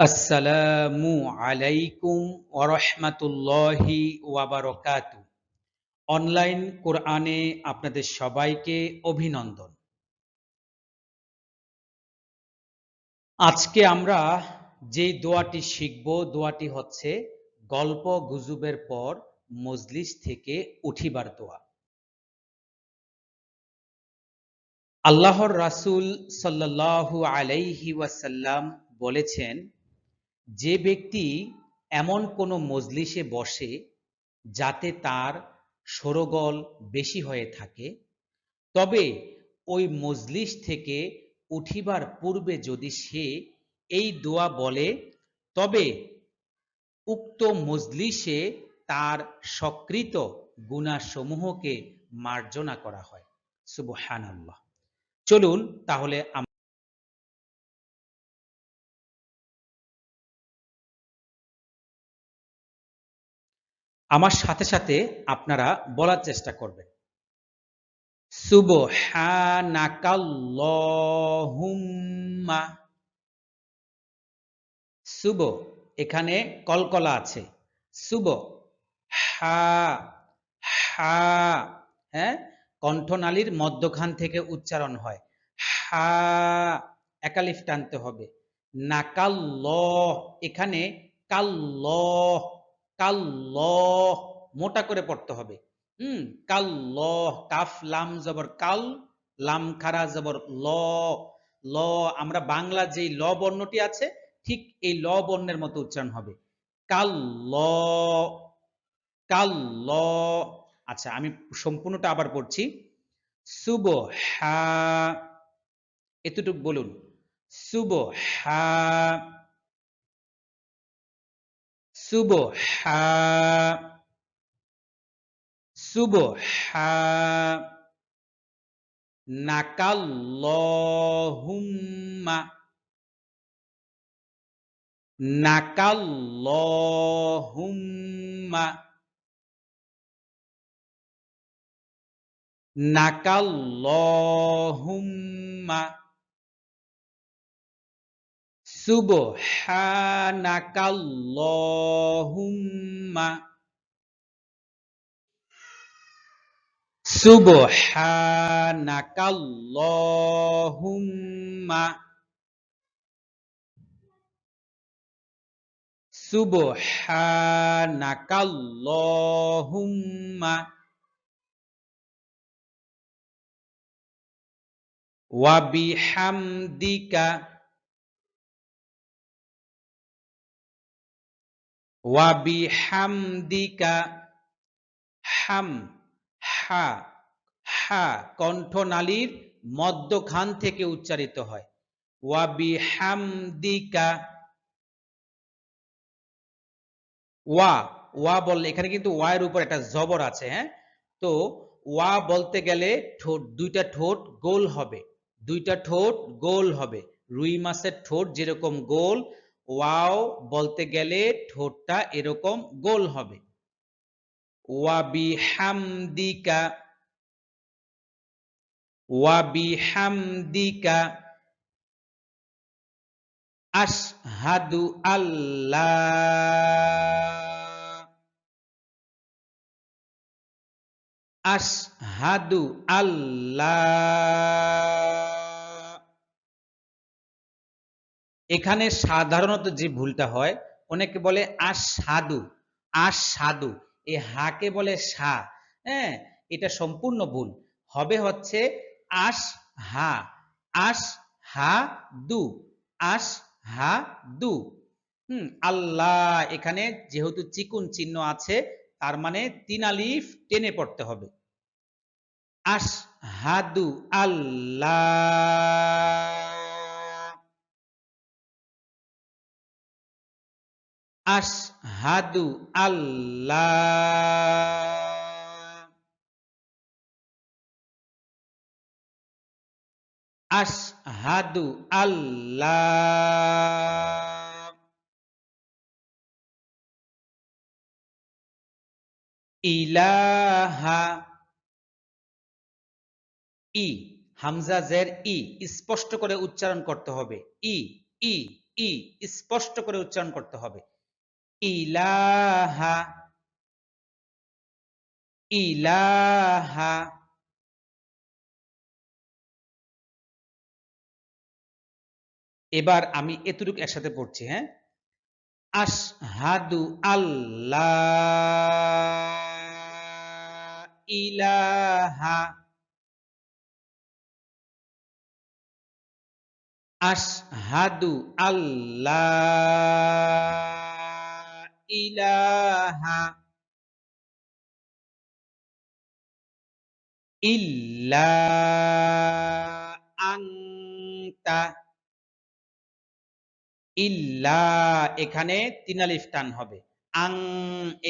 আসসালামু আলাইকুম ওরহমাতুল্লাহি ওয়াবারকাতু। অনলাইন কোরআনে আপনাদের সবাইকে অভিনন্দন। আজকে আমরা যে দোয়াটি শিখব, দোয়াটি হচ্ছে গল্প গুজুবের পর মজলিস থেকে উঠিবার দোয়া। আল্লাহর রাসূল সাল্লাল্লাহু আলাইহি ওয়াসাল্লাম বলেছেন যে ব্যক্তি এমন কোনো মজলিসে বসে যাতে তার সরগল বেশি হয়ে থাকে, তবে ওই মজলিস থেকে উঠিবার পূর্বে যদি সে এই দোয়া বলে, তবে উক্ত মজলিসে তার সকৃত গুণাসমূহকে মার্জনা করা হয়। সুবহানাল্লাহ। চলুন তাহলে আমার সাথে সাথে আপনারা বলার চেষ্টা করবেন। সুবহানাকাল্লাহুম্মা। সুব এখানে কলকলা আছে। সুব হা হা হ্যাঁ? কণ্ঠনালীর মধ্যখান থেকে উচ্চারণ হয়। হা, একালিফ টানতে হবে। নাকাল্ল এখানে কাল্ল কাল্ল মোটা করে পড়তে হবে। হুম কাল্ল কাফ, লাম, জবর কাল, লাম, খারা, জবর ল। ল, আমরা বাংলা যে ল বর্ণটি আছে, ঠিক এই ল বর্ণের মতো উচ্চারণ হবে। কাল ল কাল ল আচ্ছা আমি সম্পূর্ণটা আবার পড়ছি। সুব হা এতটুক বলুন। সুব হা সুব হা সুব হা নাকাল্লাহুম্মা নাকাল্লাহুম্মা নাকাল্লাহুম্মা সুবহানাকাল্লাহুম্মা। সুবহানাকাল্লাহুম্মা। সুবহানাকাল্লাহুম্মা। ওয়া বিহামদিকা ওয়া বিহামদিকা হাম, হা হা, কণ্ঠনালীর মধ্যখান থেকে উচ্চারিত হয়। ওয়া বিহামদিকা ওয়া ওয়া বললে, এখানে কিন্তু ওয়ার উপর একটা জবর আছে হ্যাঁ? তো ওয়া বলতে গেলে ঠোঁট, দুইটা ঠোঁট গোল হবে। দুইটা ঠোঁট গোল হবে। রুই মাছের ঠোঁট যেরকম গোল ওয়াও বলতে গেলে ঠোঁটটা এরকম গোল হবে। ওয়াবিহামদিকা ওয়াবিহামদিকা আশহাদু আল্লাহ আশহাদু আল্লাহ এখানে সাধারণত যে ভুলটা হয়, অনেকে বলে আসাদু আসাদু। এই হাকে বলে সা। হ্যাঁ এটা সম্পূর্ণ ভুল। হবে হচ্ছে আস হা আস হা দু আস হা দু হুম, আল্লাহ, এখানে যেহেতু চিকুন চিহ্ন আছে, তার মানে তিন আলিফ টেনে পড়তে হবে। আস হাদু আল্লাহ। আশহাদু আল্লাহ আশহাদু আল্লাহ ইলাহা ই, হামজা জের ই, স্পষ্ট করে উচ্চারণ করতে হবে। ই ই ই, স্পষ্ট করে উচ্চারণ করতে হবে। ইলাহা ইলাহা। এবার আমি এতটুকু একসাথে পড়ছি হ্যাঁ? আশহাদু আল্লাহ ইলাহা। আশহাদু আল্লাহ ইলাহা ইল্লা আংতা ইল্লা এখানে তিন আলিফ টান হবে। আং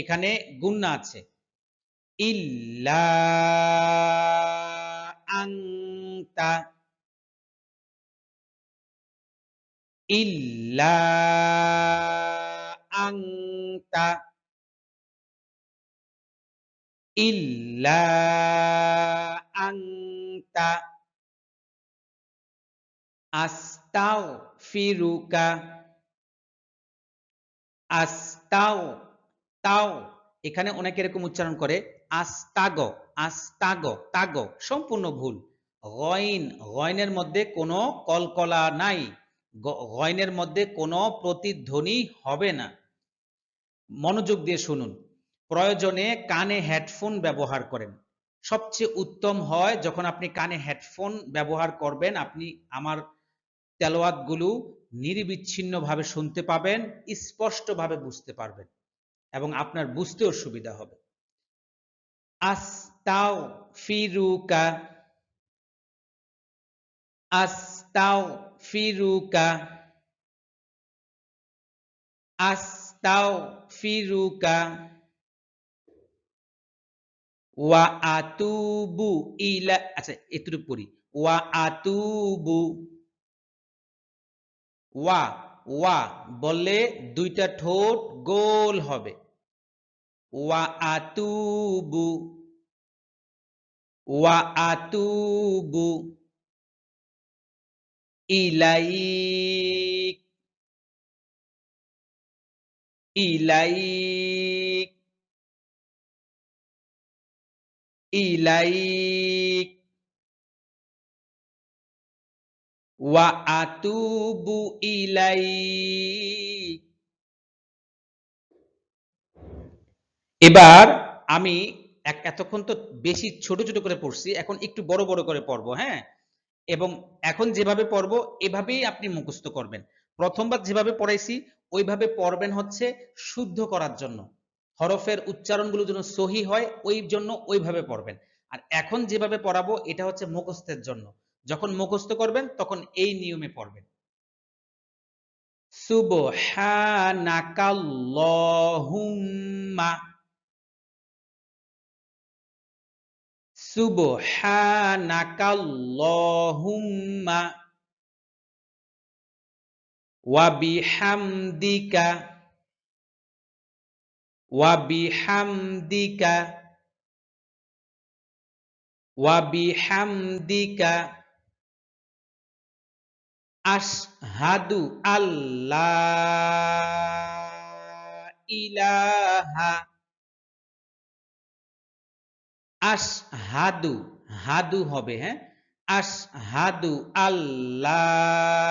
এখানে গুন্না আছে। ইল্লা আংতা ইল্লা আংতা ইল্লা আংতা আস্তাও আস্তাও তাও এখানে অনেকে এরকম উচ্চারণ করে, আস্তাগ আস্তাগ, তাগ, সম্পূর্ণ ভুল। গয়ন, গয়নের মধ্যে কোনো কলকলা নাই। গয়নের মধ্যে কোনো প্রতিধ্বনি হবে না। মনোযোগ দিয়ে শুনুন। প্রয়োজনে কানে হেডফোন ব্যবহার করেন। সবচেয়ে উত্তম হয় যখন আপনি কানে হেডফোন ব্যবহার করবেন, আপনি আমার তেলোয়াতগুলো নিরবিচ্ছিন্নভাবে শুনতে পাবেন, স্পষ্টভাবে বুঝতে পারবেন এবং আপনার বুঝতেও সুবিধা হবে। আস্তাও ফিরুকা আস্তাও ফিরুকা আস্তাও ফিরুকা ওয়া আতুবু ইলা আচ্ছা এতটুকু পড়ি। ওয়া আতুবু ওয়া ওয়া বললে দুইটা ঠোঁট গোল হবে। ওয়া আতুবু ওয়া আতুবু ইলাইক। ইলাইক ওয়া আতুবু ইলাইক এবার আমি এতক্ষণ তো বেশি ছোট ছোট করে পড়ছি, এখন একটু বড় বড় করে পড়ব হ্যাঁ? এবং এখন যেভাবে পড়ব, এভাবেই আপনি মুখস্থ করবেন। প্রথমবার যেভাবে পড়াইছি, ওইভাবে পড়বেন হচ্ছে শুদ্ধ করার জন্য। হরফের উচ্চারণগুলো যেন সহি হয়, ওই জন্য ওইভাবে পড়বেন। আর এখন যেভাবে পড়াবো, এটা হচ্ছে মুখস্থের জন্য। যখন মুখস্থ করবেন, তখন এই নিয়মে পড়বেন। সুবহানাকাল্লাহুম্মা। সুবহানাকাল্লাহুম্মা। ওয়া বিহামদিকা ওয়া বিহামদিকা ওয়া বিহামদিকা আশহাদু আল্লাহ ইলাহা আশহাদু হাদু হবে হ্যাঁ? আশহাদু আল্লাহ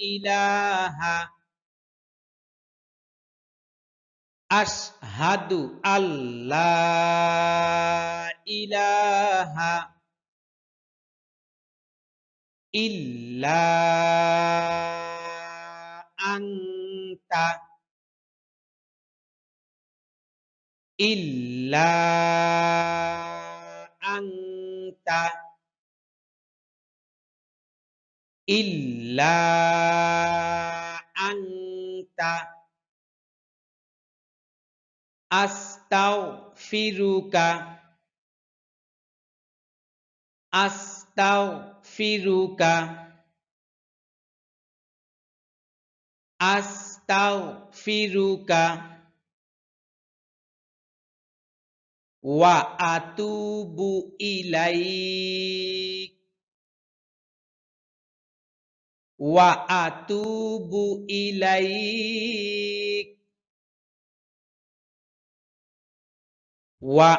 ইলাহা আশহাদু আল্লাহ ইলাহা ইল্লা আংতা ইল্লা আংতা ইল্লা আংতা আস্তাও ফিরুকা আস্তাও ফিরুকা আস্তাও ফিরুকা ওয়া আতুবু ইলাইক ওয়া